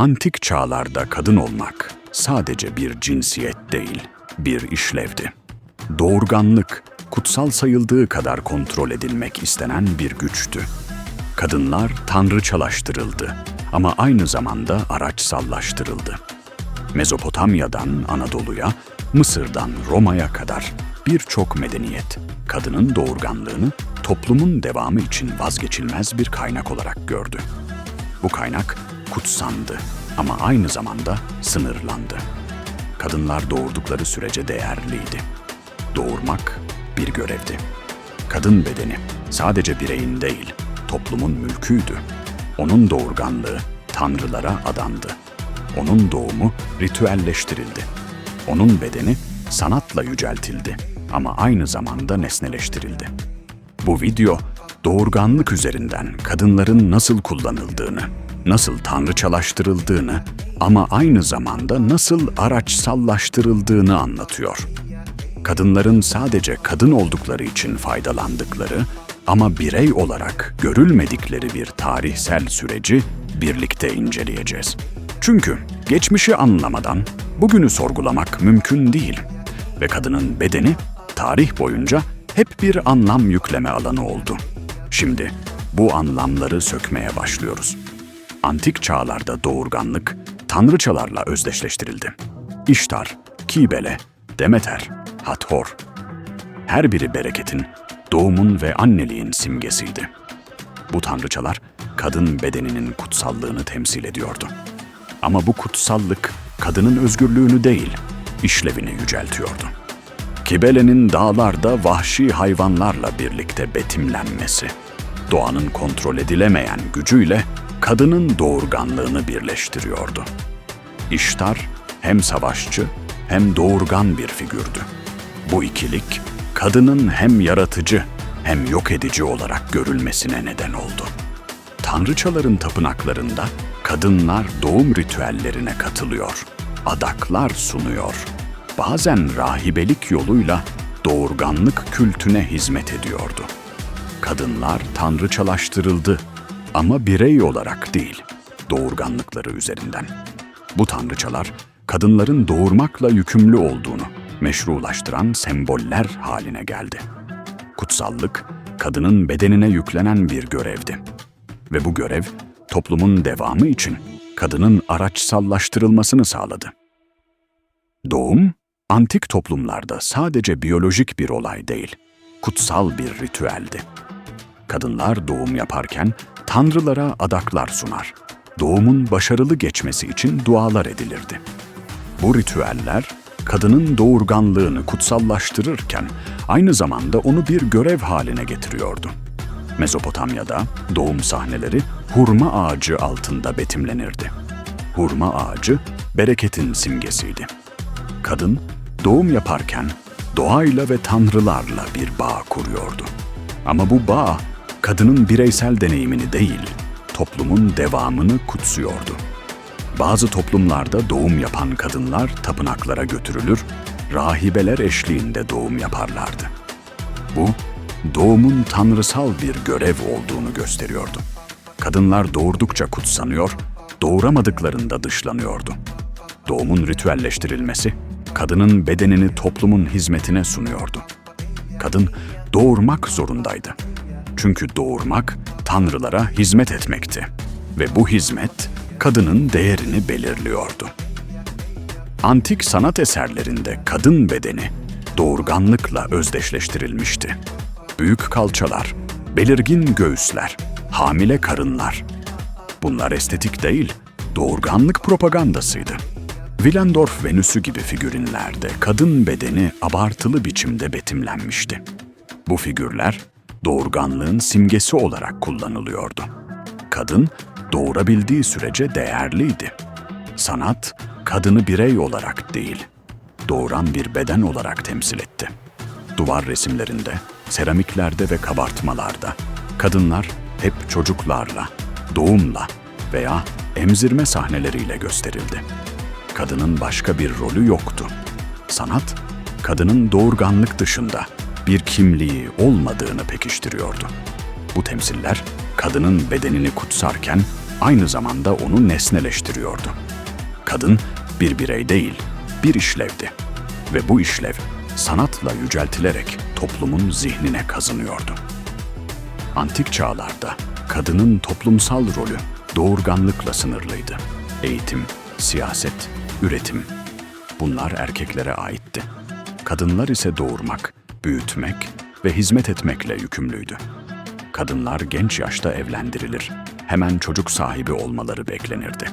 Antik çağlarda kadın olmak sadece bir cinsiyet değil, bir işlevdi. Doğurganlık, kutsal sayıldığı kadar kontrol edilmek istenen bir güçtü. Kadınlar tanrıçalaştırıldı ama aynı zamanda araçsallaştırıldı. Mezopotamya'dan Anadolu'ya, Mısır'dan Roma'ya kadar birçok medeniyet kadının doğurganlığını toplumun devamı için vazgeçilmez bir kaynak olarak gördü. Bu kaynak kutsandı ama aynı zamanda sınırlandı. Kadınlar doğurdukları sürece değerliydi. Doğurmak bir görevdi. Kadın bedeni sadece bireyin değil, toplumun mülküydü. Onun doğurganlığı tanrılara adandı. Onun doğumu ritüelleştirildi. Onun bedeni sanatla yüceltildi ama aynı zamanda nesneleştirildi. Bu video doğurganlık üzerinden kadınların nasıl kullanıldığını, nasıl tanrıçalaştırıldığını ama aynı zamanda nasıl araçsallaştırıldığını anlatıyor. Kadınların sadece kadın oldukları için faydalandıkları ama birey olarak görülmedikleri bir tarihsel süreci birlikte inceleyeceğiz. Çünkü geçmişi anlamadan bugünü sorgulamak mümkün değil ve kadının bedeni tarih boyunca hep bir anlam yükleme alanı oldu. Şimdi bu anlamları sökmeye başlıyoruz. Antik çağlarda doğurganlık tanrıçalarla özdeşleştirildi. İştar, Kibele, Demeter, Hathor. Her biri bereketin, doğumun ve anneliğin simgesiydi. Bu tanrıçalar kadın bedeninin kutsallığını temsil ediyordu. Ama bu kutsallık kadının özgürlüğünü değil, işlevini yüceltiyordu. Kibele'nin dağlarda vahşi hayvanlarla birlikte betimlenmesi, doğanın kontrol edilemeyen gücüyle kadının doğurganlığını birleştiriyordu. İştar hem savaşçı hem doğurgan bir figürdü. Bu ikilik kadının hem yaratıcı hem yok edici olarak görülmesine neden oldu. Tanrıçaların tapınaklarında kadınlar doğum ritüellerine katılıyor, adaklar sunuyor. Bazen rahibelik yoluyla doğurganlık kültüne hizmet ediyordu. Kadınlar tanrıçalaştırıldı ama birey olarak değil, doğurganlıkları üzerinden. Bu tanrıçalar kadınların doğurmakla yükümlü olduğunu meşrulaştıran semboller haline geldi. Kutsallık, kadının bedenine yüklenen bir görevdi. Ve bu görev, toplumun devamı için kadının araçsallaştırılmasını sağladı. Doğum, antik toplumlarda sadece biyolojik bir olay değil, kutsal bir ritüeldi. Kadınlar doğum yaparken tanrılara adaklar sunar. Doğumun başarılı geçmesi için dualar edilirdi. Bu ritüeller kadının doğurganlığını kutsallaştırırken aynı zamanda onu bir görev haline getiriyordu. Mezopotamya'da doğum sahneleri hurma ağacı altında betimlenirdi. Hurma ağacı bereketin simgesiydi. Kadın doğum yaparken doğayla ve tanrılarla bir bağ kuruyordu. Ama bu bağ kadının bireysel deneyimini değil, toplumun devamını kutsuyordu. Bazı toplumlarda doğum yapan kadınlar tapınaklara götürülür, rahibeler eşliğinde doğum yaparlardı. Bu, doğumun tanrısal bir görev olduğunu gösteriyordu. Kadınlar doğurdukça kutsanıyor, doğuramadıklarında dışlanıyordu. Doğumun ritüelleştirilmesi, kadının bedenini toplumun hizmetine sunuyordu. Kadın doğurmak zorundaydı. Çünkü doğurmak tanrılara hizmet etmekti ve bu hizmet kadının değerini belirliyordu. Antik sanat eserlerinde kadın bedeni doğurganlıkla özdeşleştirilmişti. Büyük kalçalar, belirgin göğüsler, hamile karınlar. Bunlar estetik değil, doğurganlık propagandasıydı. Willendorf Venüsü gibi figürinlerde kadın bedeni abartılı biçimde betimlenmişti. Bu figürler doğurganlığın simgesi olarak kullanılıyordu. Kadın doğurabildiği sürece değerliydi. Sanat kadını birey olarak değil, doğuran bir beden olarak temsil etti. Duvar resimlerinde, seramiklerde ve kabartmalarda kadınlar hep çocuklarla, doğumla veya emzirme sahneleriyle gösterildi. Kadının başka bir rolü yoktu. Sanat, kadının doğurganlık dışında bir kimliği olmadığını pekiştiriyordu. Bu temsiller kadının bedenini kutsarken aynı zamanda onu nesneleştiriyordu. Kadın bir birey değil, bir işlevdi. Ve bu işlev sanatla yüceltilerek toplumun zihnine kazınıyordu. Antik çağlarda kadının toplumsal rolü doğurganlıkla sınırlıydı. Eğitim, siyaset, üretim bunlar erkeklere aitti. Kadınlar ise doğurmak, büyütmek ve hizmet etmekle yükümlüydü. Kadınlar genç yaşta evlendirilir, hemen çocuk sahibi olmaları beklenirdi.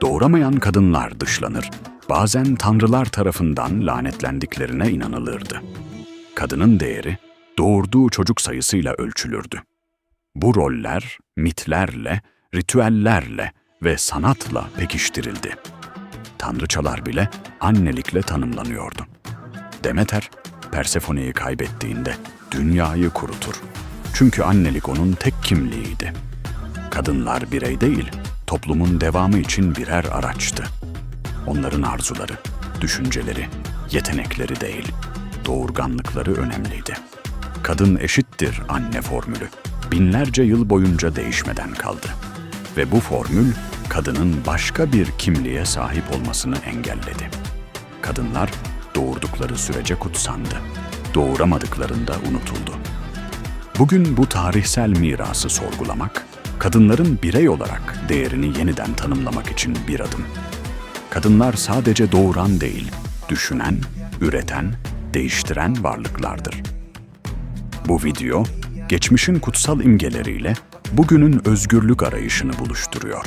Doğuramayan kadınlar dışlanır, bazen tanrılar tarafından lanetlendiklerine inanılırdı. Kadının değeri doğurduğu çocuk sayısıyla ölçülürdü. Bu roller mitlerle, ritüellerle ve sanatla pekiştirildi. Tanrıçalar bile annelikle tanımlanıyordu. Demeter, Persefone'yi kaybettiğinde dünyayı kurutur. Çünkü annelik onun tek kimliğiydi. Kadınlar birey değil, toplumun devamı için birer araçtı. Onların arzuları, düşünceleri, yetenekleri değil, doğurganlıkları önemliydi. Kadın eşittir anne formülü binlerce yıl boyunca değişmeden kaldı. Ve bu formül kadının başka bir kimliğe sahip olmasını engelledi. Kadınlar doğurdukları sürece kutsandı. Doğuramadıklarında unutuldu. Bugün bu tarihsel mirası sorgulamak, kadınların birey olarak değerini yeniden tanımlamak için bir adım. Kadınlar sadece doğuran değil, düşünen, üreten, değiştiren varlıklardır. Bu video, geçmişin kutsal imgeleriyle bugünün özgürlük arayışını buluşturuyor.